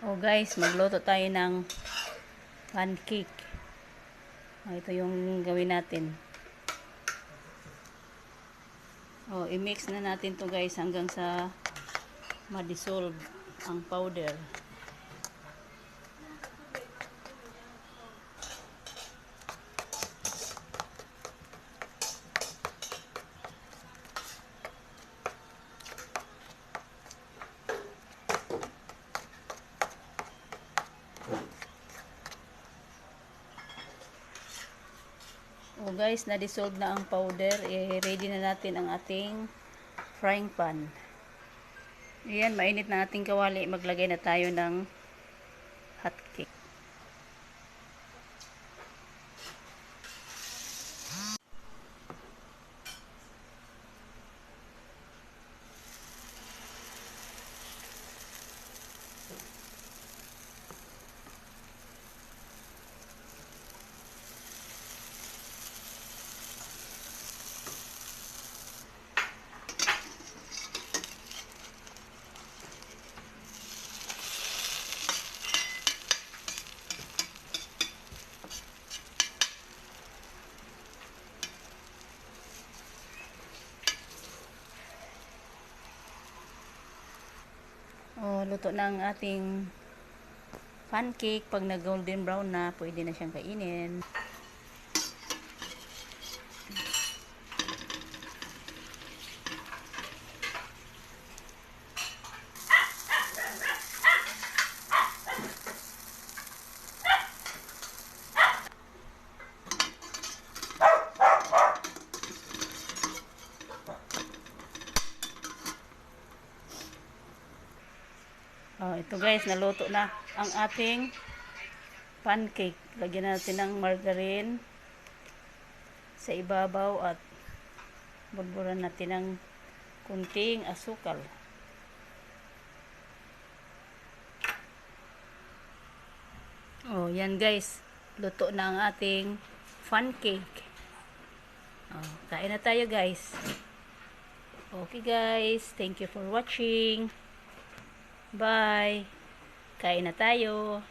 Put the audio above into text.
Oh guys, magluto tayo ng pancake. Oh, ito yung gawin natin. Oh, i-mix na natin to guys hanggang sa ma-dissolve ang powder. Oh guys, na-dissolve na ang powder. Eh, ready na natin ang ating frying pan. Ayan, mainit na ating kawali. Maglagay na tayo ng hot cake. Oh, luto na ang ating pancake. Pag na golden brown na, pwede na siyang kainin. Oh, ito guys, naluto na ang ating pancake. Lagyan natin ng margarine sa ibabaw at bulburan natin ng kunting asukal. Oh, yan guys. Luto na ang ating pancake. Oh, kain na tayo guys. Okay guys, thank you for watching. Bye. Kain na tayo.